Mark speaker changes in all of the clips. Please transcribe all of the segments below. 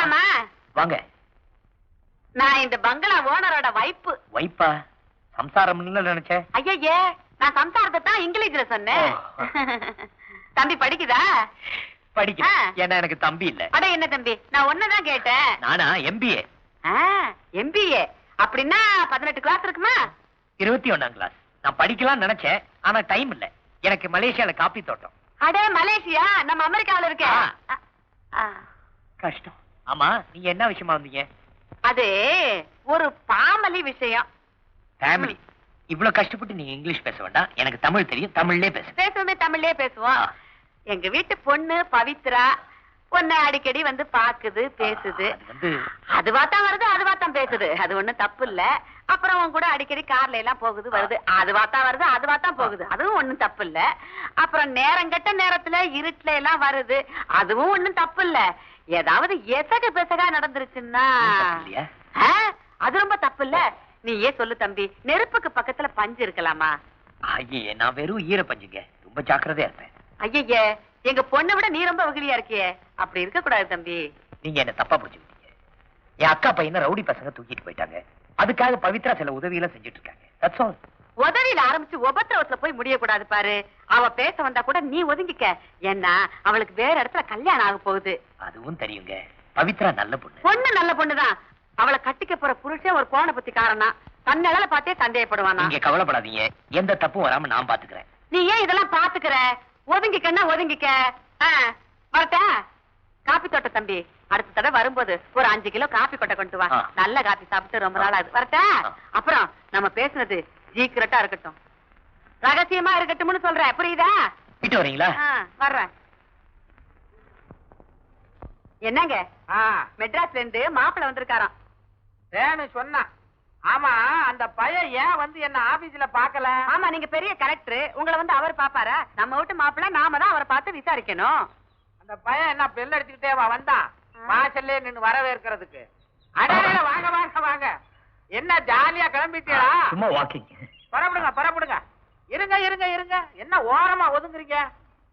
Speaker 1: உட்காரலாமா
Speaker 2: வாங்க.
Speaker 1: நான் இந்த பங்களா ஓனரோட வைப்பு.
Speaker 2: வைப்பா? சம்சாரம் நினைச்சேன்
Speaker 1: ஐயய்யே நான் சம்சாரத்தை தான் இங்கிலீஷ்ல சொன்னேன். தம்பி படிக்குதா?
Speaker 2: படிக்கிறேன். ஏன்னா எனக்கு தம்பி இல்ல.
Speaker 1: அட என்ன தம்பி? நான் ஒன்னதான் கேட்டேன்.
Speaker 2: நானா? எம்பிஏ
Speaker 1: எம்பிஏ அப்படின்னா பதினெட்டு கிளாஸ் இருக்குமா?
Speaker 2: இருபத்தி ஒண்ணாம் கிளாஸ் நான் படிக்கலாம் நினைச்சேன் ஆனா டைம் இல்ல. எனக்கு மலேசியால காப்பி தோட்டம்.
Speaker 1: அடே மலேசியா? நம்ம அமெரிக்காவுல இருக்க.
Speaker 2: கஷ்டம். ஆமா நீங்க என்ன விஷயமா வந்தீங்க?
Speaker 1: அது ஒரு பாமலி விஷயம்.
Speaker 2: ஃபேமிலி இவ்வளவு கஷ்டப்பட்டு நீங்க இங்கிலீஷ் பேச வேண்டாம். எனக்கு தமிழ் தெரியும் தமிழ்லயே பேச
Speaker 1: பேசுவோமே தமிழ்லயே பேசுவோம். எங்க வீட்டு பொண்ணு பவித்ரா உன்னை அடிக்கடி வந்து பாக்குது பேசுது. அதுவா தான் வருது அதுவா தான் பேசுது. அது ஒண்ணும் தப்பு இல்ல. அப்புறம் உன் கூட அடிக்கடி கார்ல எல்லாம் போகுது வருது. அதுவா தான் வருது அதுவா தான் போகுது. அதுவும் ஒண்ணும் தப்பு இல்ல. அப்புறம் நேரங்கட்ட நேரத்துல இருட்டுல எல்லாம் வருது. அதுவும் ஒண்ணும் தப்பு இல்ல. ஏதாவது எசக பெசகா நடந்துருச்சுன்னா. அது ரொம்ப தப்பு இல்ல நீ ஏன் சொல்லு தம்பி நெருப்புக்கு பக்கத்துல பஞ்சு இருக்கலாமா?
Speaker 2: ஐயே நான் வெறும் ஈர பஞ்சுங்க. ரொம்ப ஜாக்கிரதையா இருப்பேன்.
Speaker 1: ஐயய்யே எங்க பொண்ணை விட நீ ரொம்ப வெகுளியா இருக்கியே. அப்படி இருக்க கூடாது தம்பி.
Speaker 2: நீங்க என்ன தப்பா புரிஞ்சுக்கிட்டீங்க? என் அக்கா பையனை ரவுடி பசங்க தூக்கிட்டு போயிட்டாங்க. அதுக்காக பவித்ரா சில உதவியெல்லாம் செஞ்சுட்டு இருக்காங்க. தட்ஸ் ஆல்
Speaker 1: உதவியில ஆரம்பிச்சு உபத்திரவத்துல போய் முடியக்கூடாது பாரு. அவ பேச வந்தா கூட நீ ஒதுங்கிக்க. ஏன்னா அவளுக்கு வேற இடத்துல கல்யாணம் ஆக போகுது.
Speaker 2: அதுவும் தெரியுங்க. பவித்ரா நல்ல பொண்ணு.
Speaker 1: பொண்ணு நல்ல பொண்ணுதான். அவளை கட்டிக்க போற புருஷன் ஒரு கோண பத்தி காரணா தன்னழல பார்த்தே சந்தேகப்படுவானா.
Speaker 2: நீங்க கவலைப்படாதீங்க. எந்த தப்பும் வராம நான் பாத்துக்கிறேன்.
Speaker 1: நீ ஏன் இதெல்லாம் பாத்துக்கிற? ஒதுங்கிக்கன்னா ஒதுங்கிக்க. ஆ, வரட்டா காப்பி தோட்ட தம்பி. அடுத்த தடவை வரும்போது ஒரு அஞ்சு கிலோ காப்பி கொட்டை கொண்டு வா. நல்ல காப்பி சாப்பிட்டு ரொம்ப நாள் ஆகுது வரட்டா. அப்புறம் நம்ம பேசுனது சீக்கிரட்டா இருக்கட்டும். ரகசியமா இருக்கட்டும்னு சொல்றேன் புரியுதா?
Speaker 2: போயிட்டு வரீங்களா?
Speaker 1: வர்றேன். என்னங்க? மெட்ராஸ்ல இருந்து மாப்பிளை வந்திருக்காராம்.
Speaker 3: வேணு சொன்னா. ஆமா அந்த பையன் ஏன் வந்து என்ன ஆபீஸ்ல பாக்கல
Speaker 1: ஆமா நீங்க பெரிய கலெக்டர். உங்களை வந்து அவர் பாப்பாரா நம்ம வீட்டு மாப்பிளை நாம தான் அவரை பார்த்து விசாரிக்கணும்.
Speaker 3: அந்த பையன் என்ன பெல் அடிச்சுக்கிட்டே வா வந்தான். வாசல்லே நின்னு வரவேற்கிறதுக்கு. அடே வாங்க வாங்க வாங்க. என்ன ஜாலியா கிளம்பிட்டீங்களா
Speaker 2: சும்மா வாக்கிங்
Speaker 3: புறப்படுங்க புறப்படுங்க. இருங்க இருங்க இருங்க. என்ன ஓரமா ஒதுங்குறீங்க?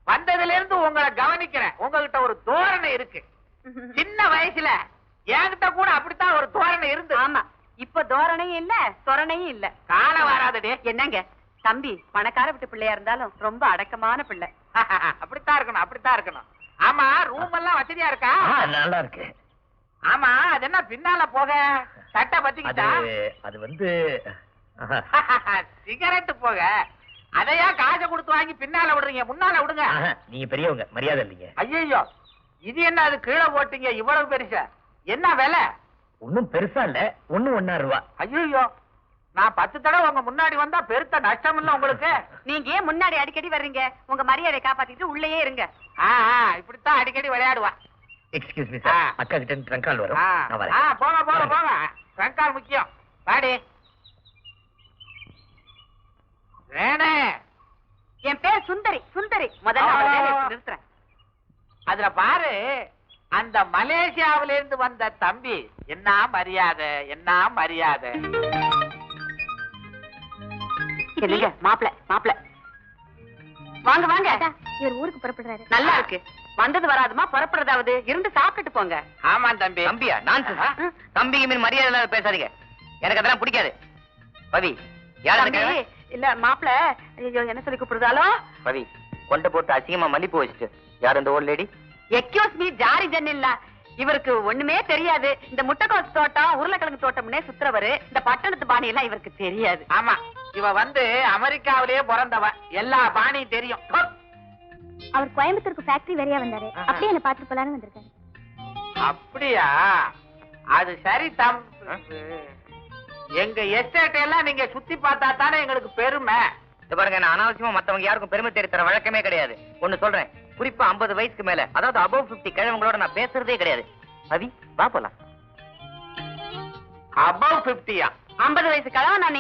Speaker 3: வந்ததுல இருந்து உங்களை கவனிக்கிறேன். உங்ககிட்ட ஒரு தோரணை இருக்கு. சின்ன வயசுல என்கிட்ட கூட அப்படித்தான் ஒரு தோரணை இருந்து.
Speaker 1: ஆமா. இப்ப தோரணையும் இல்ல சொரணையும் இல்ல.
Speaker 3: காலம் வராதடே.
Speaker 1: என்னங்க? தம்பி பணக்கார வீட்டு பிள்ளையா இருந்தாலும் ரொம்ப அடக்கமான பிள்ளை.
Speaker 3: அப்படித்தான் இருக்கணும் அப்படித்தான் இருக்கணும். ஆமா ரூம் எல்லாம் வசதியா இருக்கா?
Speaker 2: நல்லா இருக்கு.
Speaker 3: ஆமா அது என்ன பின்னால போக? சட்டை
Speaker 2: அது
Speaker 3: பத்திக்கிட்டா
Speaker 2: அது வந்து.
Speaker 3: சிகரெட் போக. அதையா காசை கொடுத்து வாங்கி பின்னால விடுறீங்க? முன்னால விடுங்க.
Speaker 2: நீங்க பெரியவங்க மரியாதை இல்லைங்க.
Speaker 3: ஐயோ இது என்ன அது கீழே போட்டீங்க? இவ்வளவு பெருசா? என்ன விலை?
Speaker 2: ஒண்ணும் பெருசா இல்ல ஒண்ணு ஒன்னா ரூபா.
Speaker 3: ஐயோ நான் பத்து தடவை உங்க முன்னாடி வந்தா பெருத்த நஷ்டம் இல்ல உங்களுக்கு.
Speaker 1: நீங்க ஏன் முன்னாடி அடிக்கடி வர்றீங்க? உங்க மரியாதையை காப்பாத்திட்டு உள்ளேயே இருங்க.
Speaker 3: இப்படித்தான் அடிக்கடி விளையாடுவா.
Speaker 2: Excuse me. சார் அக்கா கிட்ட ட்ரங்க் கால் வரும்.
Speaker 3: ஆ, போங்க போங்க. போங்க. ட்ரங்கால் முக்கியம். வாடி. வேணே.
Speaker 1: என் பேர் சுந்தரி சுந்தரி. முதல்ல நிறுத்துறேன்.
Speaker 3: அதுல பாரு அந்த மலேசியாவில இருந்து வந்த தம்பி என்ன மரியாதை என்ன மரியாதை.
Speaker 1: என்னங்க மாப்பிள மாப்பிள. வாங்க வாங்க.
Speaker 4: இவர் ஊருக்கு புறப்படுறாரு.
Speaker 1: நல்லா இருக்கு. வந்தது வராதுமா புறப்படுறதாவது. இருந்து சாப்பிட்டுட்டு போங்க.
Speaker 3: ஆமா தம்பி.
Speaker 2: தம்பியா? நான் தம்பிக்கு மீன் மரியாதை இல்லாத பேசாதீங்க. எனக்கு அதெல்லாம் பிடிக்காது. பவி யார்?
Speaker 1: இல்ல மாப்பிள என்ன சொல்லி கூப்பிடுதாலோ
Speaker 2: பவி கொண்டை போட்டு அசிங்கமா மல்லிப்பூ வச்சுட்டு யார் அந்த ஓல்ட் லேடி
Speaker 1: எக்யூஸ் மீ ஜாரி ஜன் இல்ல இவருக்கு ஒண்ணுமே தெரியாது. இந்த முட்டைக்கோஸ் தோட்டம் உருளைக்கிழங்கு தோட்டம்னே சுத்துறவரு. இந்த பட்டணத்து பாணி எல்லாம் இவருக்கு தெரியாது.
Speaker 3: ஆமா. இவ வந்து அமெரிக்காவிலேயே பிறந்தவ. எல்லா பாணியும் தெரியும்!
Speaker 4: அவர் கோயம்புத்தூருக்கு ஃபேக்டரி வரையா வந்தாரு. அப்படியே என்ன பாத்துட்டு போலான்னு வந்திருக்காரு.
Speaker 3: அப்படியா? அது சரி தம். எங்க எஸ்டேட் எல்லாம் நீங்க சுத்தி பார்த்தா தானே எங்களுக்கு பெருமை.
Speaker 2: இந்த பாருங்க நான் அனாவசியமா மத்தவங்க யாருக்கும் பெருமை தேடி தர வழக்கமே கிடையாது. ஒண்ணு சொல்றேன். குறிப்பா 50 வயசுக்கு மேல அதாவது அபவ் 50 கிழவங்களோட நான் பேசுறதே கிடையாது. பவி வா போலாம்.
Speaker 3: அபவ் பிப்டியா
Speaker 1: ஐம்பது வயசு கிழவன் நான்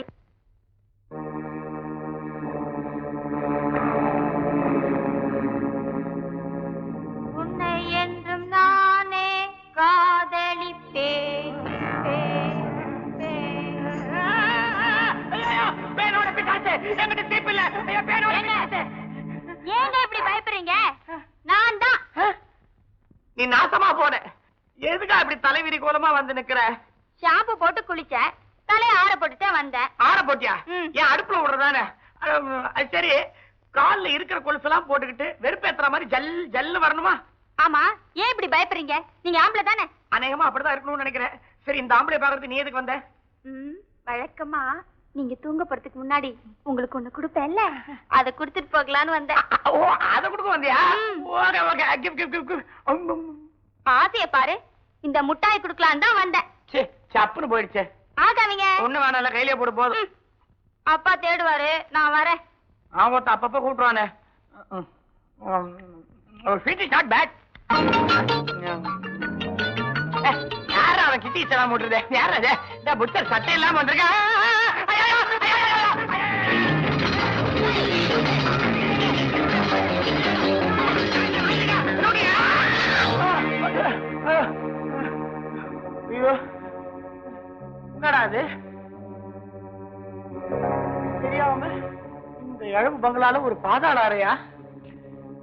Speaker 3: நீ நாசமா போன.
Speaker 5: எதுக்கு அப்படி தலைவிரி கோலமா வந்து நிக்கிற?
Speaker 6: ஷாம்பு போட்டு குளிச்சேன் தலைய ஆற போட்டுட்டே வந்தேன்
Speaker 5: ஆற போட்டியா. ஏன் அடுப்புல விடுறதானே? சரி. கால்ல இருக்கிற கொலுசெல்லாம் போட்டுக்கிட்டு வெறுப்பேத்துற மாதிரி ஜல் ஜல்லு வரணுமா?
Speaker 6: ஆமா. ஏன் இப்படி பயப்படுறீங்க? நீங்க ஆம்பளை தானே.
Speaker 5: அநேகமா அப்படிதான் இருக்கணும்னு நினைக்கிறேன். சரி இந்த ஆம்பளை பாக்குறது நீ எதுக்கு வந்த?
Speaker 6: வழக்கமா நீங்க தூங்க போறதுக்கு முன்னாடி உங்களுக்கு ஒண்ணு கொடுப்பேன்ல அத குடுத்துட்டு போகலான்னு வந்தேன்
Speaker 5: ஓ அத கொடுக்க வந்தியா okay okay give give give
Speaker 6: ஆசைய பாரு இந்த முட்டாய் குடுக்கலான்னு தான் வந்தேன்
Speaker 5: சே சப்புன்னு போயிடுச்சே
Speaker 6: ஆகாதீங்க
Speaker 5: ஒண்ணு வேணாம்ல கையிலே போடு போதும்
Speaker 6: அப்பா தேடுவாரு நான் வரேன்
Speaker 5: அவன் அப்பப்ப கூட்டுவானே ஃபிட் இஸ் நாட் பேட் யார் அவன் கிட்டி செலாம் போட்டுருதே யார் அது இந்த புத்தர் சட்டை இல்லாம வந்திருக்கான் ஐயோ என்னடா அது தெரியாம இந்த இழவு பங்களால ஒரு பாதாள அறையா?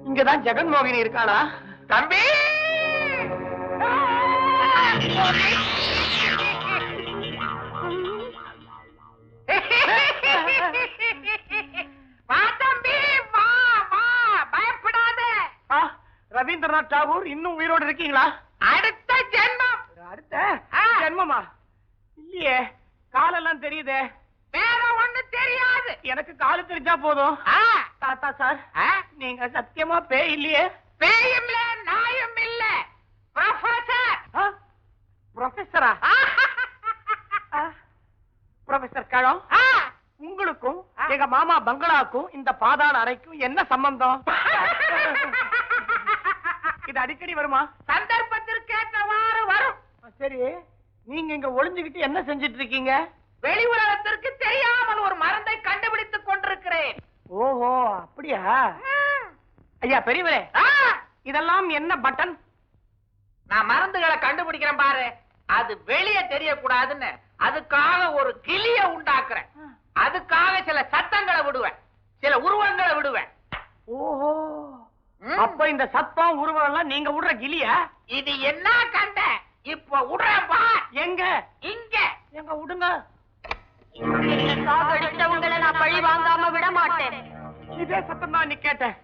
Speaker 5: இங்கதான் ஜெகன்மோகினி இருக்காளா? தம்பி! ரவீந்திரநாத் தாகூர் இன்னும் உயிரோடு இருக்கீங்களா?
Speaker 2: அடுத்த ஜென்மம்.
Speaker 5: அடுத்த. ஜென்மமா? இல்லையே காலெல்லாம் தெரியுதே.
Speaker 2: வேற ஒண்ணு தெரியாது.
Speaker 5: எனக்கு காலு தெரிஞ்சா போதும். தாத்தா சார் நீங்க சத்தியமா பேய் இல்லையே?
Speaker 2: பேயும் இல்ல நாயும் இல்ல. ப்ரொஃபசர்
Speaker 5: ப்ரொஃபஸரா ஆ, ப்ரொஃபசர் கழம் உங்களுக்கும் எங்க மாமா பங்களாவுக்கும் இந்த பாதாள அறைக்கும் என்ன சம்பந்தம்? இது அடிக்கடி வருமா?
Speaker 2: சந்தர்ப்பத்திற்கு ஏற்றவாறு வரும்
Speaker 5: சரி. நீங்க இங்க ஒளிஞ்சுகிட்டு என்ன செஞ்சிட்டு இருக்கீங்க
Speaker 2: வெளி உலகத்திற்கு தெரியாமல் ஒரு மருந்தை கண்டுபிடித்துக் கொண்டிருக்கிறேன்.
Speaker 5: ஓஹோ அப்படியா? ஐயா பெரியவரே இதெல்லாம் என்ன பட்டன்?
Speaker 2: நான் மருந்துகளை கண்டுபிடிக்கிறேன் பாரு. அது வெளியே தெரியக்கூடாதுன்னு அதுக்காக ஒரு கிளிய உண்டாக்குறேன். அதுக்காக சில சத்தங்களை விடுவேன். சில உருவங்களை விடுவேன்.
Speaker 5: ஓஹோ. அப்ப இந்த சத்தம் உருவம் எல்லாம் நீங்க விடுற கிளியா?
Speaker 2: இது என்ன கண்ட? இப்ப விடுறேன் பா.
Speaker 5: எங்க?
Speaker 2: இங்க.
Speaker 5: எங்க விடுங்க.
Speaker 6: சாகடிச்சவங்களை நான் பழி வாங்காம விட மாட்டேன்.
Speaker 5: இதே சத்தம் தான் நீ கேட்டேன்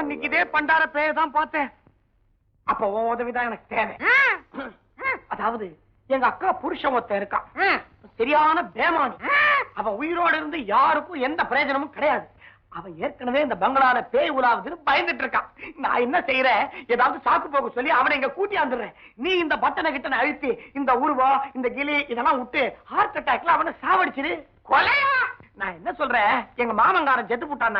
Speaker 5: அன்னைக்கு இதே பண்டார பேய தான் பார்த்தேன். அப்ப உன் உதவிதான் எனக்கு தேவை. அதாவது எங்க அக்கா புருஷன் ஒருத்தன் இருக்கான்.
Speaker 2: ம்,
Speaker 5: சரியான பேமானி. அவன் உயிரோட இருந்து யாருக்கும் எந்த பிரயோஜனமும் கிடையாது. அவன் ஏற்கனவே இந்த பங்களால பேய் உலாவுதுன்னு பயந்துட்டு இருக்கான். நான் என்ன செய்யறேன்? ஏதாவது சாக்கு போக சொல்லி அவனை இங்க கூட்டி வந்துடுறேன் நீ இந்த பட்டனை கிட்ட அழுத்தி இந்த உருவம் இந்த கிளி இதெல்லாம் விட்டு ஹார்ட் அட்டாக்ல அவனை சாவடிச்சிரு
Speaker 2: கொலையா?
Speaker 5: நான் என்ன சொல்றேன்? எங்க மாமங்காரன் செத்து போட்டான்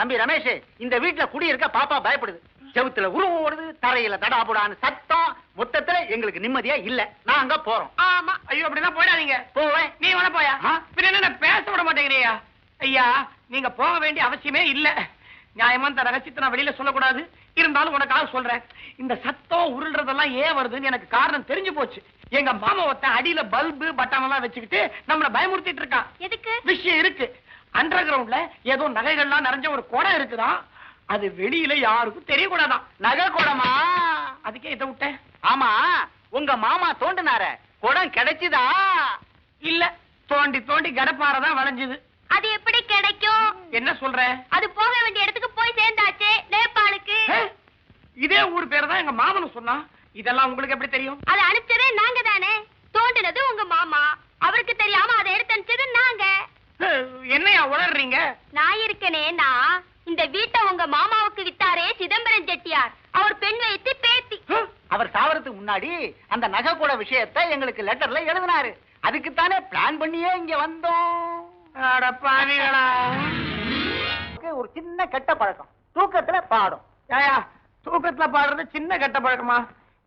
Speaker 7: தம்பி ரமேஷ் இந்த வீட்டுல குடியிருக்க பாப்பா பயப்படுது. செவுத்துல உருவம் ஓடுது தரையில தடாபுடான்னு சத்தம். மொத்தத்துல எங்களுக்கு நிம்மதியா இல்ல. நாங்க போறோம்.
Speaker 5: ஆமா. ஐயோ அப்படின்னா போயிடாதீங்க.
Speaker 7: போவேன்.
Speaker 5: நீ வேணா போயா. என்ன பேச விட மாட்டேங்கிறியா? ஐயா நீங்க போக வேண்டிய அவசியமே இல்ல. நியாயமா இந்த ரகசியத்தை நான் வெளியில சொல்லக்கூடாது. இருந்தாலும் உனக்காக சொல்றேன். இந்த சத்தம் உருள்றதெல்லாம் ஏன் வருதுன்னு எனக்கு காரணம் தெரிஞ்சு போச்சு. எங்க மாமா ஒருத்தன் அடியில பல்பு பட்டன் எல்லாம் வச்சுக்கிட்டு நம்மள பயமுறுத்திட்டு இருக்கான்.
Speaker 6: எதுக்கு?
Speaker 5: விஷயம் இருக்கு. அண்டர் கிரவுண்ட்ல ஏதோ நகைகள்லாம் நிறைஞ்ச ஒரு குடம் இருக்குதான் அது வெளியில யாருக்கும் தெரியக்கூடாதான்.
Speaker 7: நகை குடமா?
Speaker 5: அதுக்கே இதை விட்டேன்.
Speaker 7: ஆமா உங்க மாமா தோண்டினார. குடம் கிடைச்சுதா?
Speaker 5: இல்ல தோண்டி தோண்டி கடப்பாரதான் வளைஞ்சுது.
Speaker 6: அது எப்படி கிடைக்கும்?
Speaker 5: என்ன சொல்ற?
Speaker 6: அது போக வேண்டிய இடத்துக்கு போய் சேர்ந்தாச்சு நேபாளுக்கு.
Speaker 5: இதே ஊர் பேர் தான் எங்க மாமன் சொன்னா. இதெல்லாம் உங்களுக்கு எப்படி தெரியும்?
Speaker 6: அதை அனுப்பிச்சதே நாங்க தானே தோண்டினது உங்க மாமா. அவருக்கு தெரியாம அதை எடுத்து அனுப்பிச்சது நாங்க.
Speaker 5: என்னையா உளறீங்க?
Speaker 6: நான் இருக்கனே நான். இந்த வீட்டை உங்க மாமாவுக்கு வித்தாரே சிதம்பரம் செட்டியார். அவர் பெண் வைத்து பேத்தி.
Speaker 7: அவர் சாவறதுக்கு முன்னாடி அந்த நகை கூட விஷயத்தை எங்களுக்கு லெட்டர்ல எழுதினாரு. அதுக்குத்தானே பிளான் பண்ணியே இங்க வந்தோம். ஒரு சின்ன கெட்ட பழக்கம். தூக்கத்துல பாடும்.
Speaker 5: ஏயா தூக்கத்துல பாடுறது சின்ன கெட்ட பழக்கமா?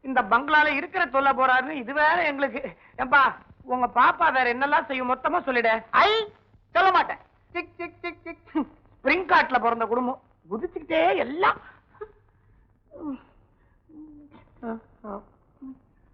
Speaker 5: இந்த பங்களால இருக்கிற தொல்லை போறாருன்னு இது வேற எங்களுக்கு. ஏம்பா உங்க பாப்பா வேற என்னெல்லாம் செய்யும்? மொத்தமா சொல்லிட.
Speaker 7: ஐ சொல்ல மாட்டேன்.
Speaker 5: Tick tick tick tick spring காட்ல பிறந்த குடும்பம். குதிச்சுக்கிட்டே எல்லாம்.